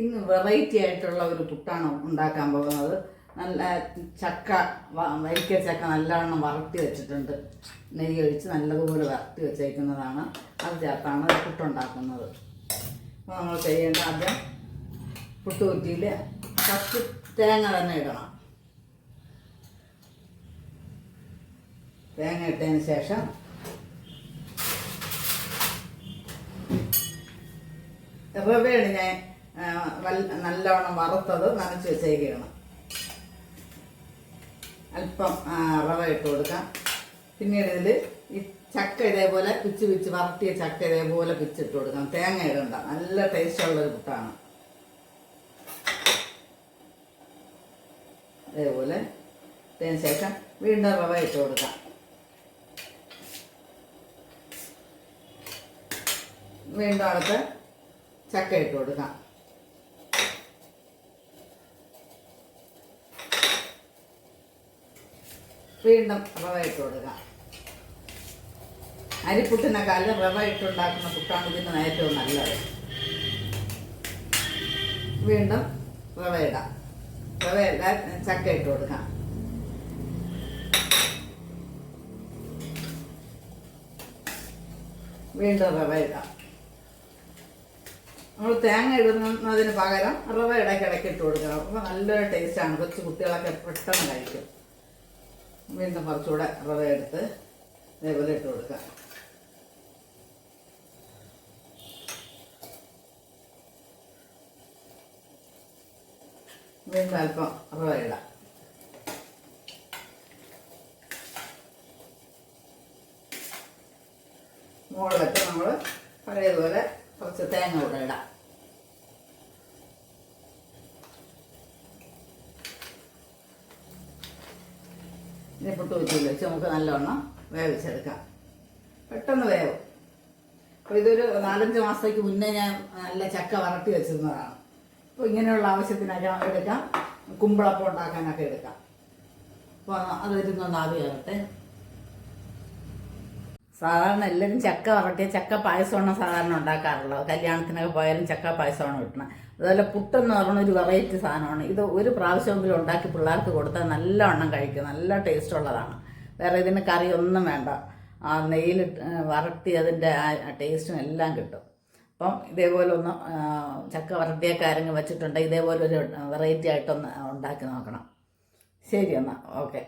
ഇന്ന് വെറൈറ്റി ആയിട്ടുള്ള ഒരു പുട്ടാണ് ഉണ്ടാക്കാൻ പോകുന്നത്. നല്ല ചക്ക വരിക്ക ചക്ക നല്ലവണ്ണം വറുത്തി വെച്ചിട്ടുണ്ട്. നെയ്യ് ഒഴിച്ച് നല്ലതുപോലെ വറുത്തി വെച്ചേക്കുന്നതാണ്. അത് ചേർത്താണ് പുട്ടുണ്ടാക്കുന്നത്. അപ്പോൾ നമ്മൾ ചെയ്യേണ്ട ആദ്യം പുട്ട് കുറ്റിയിൽ ഫസ്റ്റ് തേങ്ങ തന്നെ ഇടണം. തേങ്ങ ഇട്ടതിന് ശേഷം റവയാണ് ഞാൻ നല്ലവണ്ണം വറുത്തത് നനച്ച് വെച്ചേക്കുകയാണ് അല്പം റവ ഇട്ട് കൊടുക്കാം. പിന്നീട് ഇതിൽ ഈ ചക്ക ഇതേപോലെ പിച്ച് പിച്ച് വറുത്തിയ ചക്ക ഇതേപോലെ പിച്ചിട്ട് കൊടുക്കാം. തേങ്ങ ഇടണ്ട. നല്ല ടേസ്റ്റ് ഉള്ളൊരു പുട്ടാണ്. അതേപോലെ ഇട്ടതിന് ശേഷം വീണ്ടും റവ ഇട്ട് കൊടുക്കാം. വീണ്ടും അടുത്ത് ചക്ക ഇട്ട് കൊടുക്കാം. വീണ്ടും റവ ഇട്ട് കൊടുക്കാം അരിപ്പുട്ടിനെക്കാളും റവ ഇട്ടുണ്ടാക്കുന്ന പുട്ടാണ് ഇതിന് ഏറ്റവും നല്ലത്. വീണ്ടും റവ ഇടാം. റവ ഇടാൻ ചക്ക ഇട്ട് കൊടുക്കാം. വീണ്ടും റവ ഇടാം. നമ്മൾ തേങ്ങ ഇടുന്നതിന് പകരം റവ ഇടയ്ക്കിടയ്ക്ക് ഇട്ട് കൊടുക്കണം. അപ്പോൾ നല്ലൊരു ടേസ്റ്റാണ് കൊച്ചു കുട്ടികളൊക്കെ പെട്ടെന്ന് കഴിക്കും. വീണ്ടും കുറച്ചുകൂടെ റവ എടുത്ത് ഇതേപോലെ ഇട്ട് കൊടുക്കാം. വീണ്ടും അല്പം റവ ഇടാം. മുകളിലൊക്കെ നമ്മൾ പഴയതുപോലെ കുറച്ച് തേങ്ങ കൂടെ ഇടാം. ഇനി പുട്ട് വെച്ചില്ല വെച്ച് നമുക്ക് നല്ലവണ്ണം വേവിച്ചെടുക്കാം. പെട്ടെന്ന് വേവും. അപ്പോൾ ഇതൊരു നാലഞ്ച് മാസത്തേക്ക് മുന്നേ ഞാൻ നല്ല ചക്ക വരട്ടി വെച്ചിരുന്നതാണ്. അപ്പോൾ ഇങ്ങനെയുള്ള ആവശ്യത്തിനൊക്കെ എടുക്കാം. കുമ്പളപ്പം ഉണ്ടാക്കാനൊക്കെ എടുക്കാം. അപ്പോൾ അതിരുന്നൊന്ന് ആവി കയറട്ടെ സാധാരണ എല്ലാവരും ചക്ക വരട്ടിയ ചക്ക പായസമാണ് സാധാരണ ഉണ്ടാക്കാറുള്ളത്? കല്യാണത്തിനൊക്കെ പോയാലും ചക്ക പായസമാണ് കിട്ടണം? അതുപോലെ പുട്ടെന്ന് പറഞ്ഞ ഒരു വെറൈറ്റി സാധനമാണ്. ഇത് ഒരു പ്രാവശ്യമെങ്കിലും ഉണ്ടാക്കി പിള്ളേർക്ക് കൊടുത്താൽ നല്ലവണ്ണം കഴിക്കും. നല്ല ടേസ്റ്റ് ഉള്ളതാണ്. വേറെ ഇതിന് കറി ഒന്നും വേണ്ട. ആ നെയ്യിൽ വരട്ടി അതിന്റെ ആ ടേസ്റ്റും എല്ലാം കിട്ടും. അപ്പം ഇതേപോലെ ഒന്ന് ചക്ക വരട്ടിയൊക്കെ ആരെങ്കിലും വെച്ചിട്ടുണ്ടെങ്കിൽ ഇതേപോലെ ഒരു വെറൈറ്റി ആയിട്ടൊന്ന് ഉണ്ടാക്കി നോക്കണം. ശരി എന്നാൽ ഓക്കെ.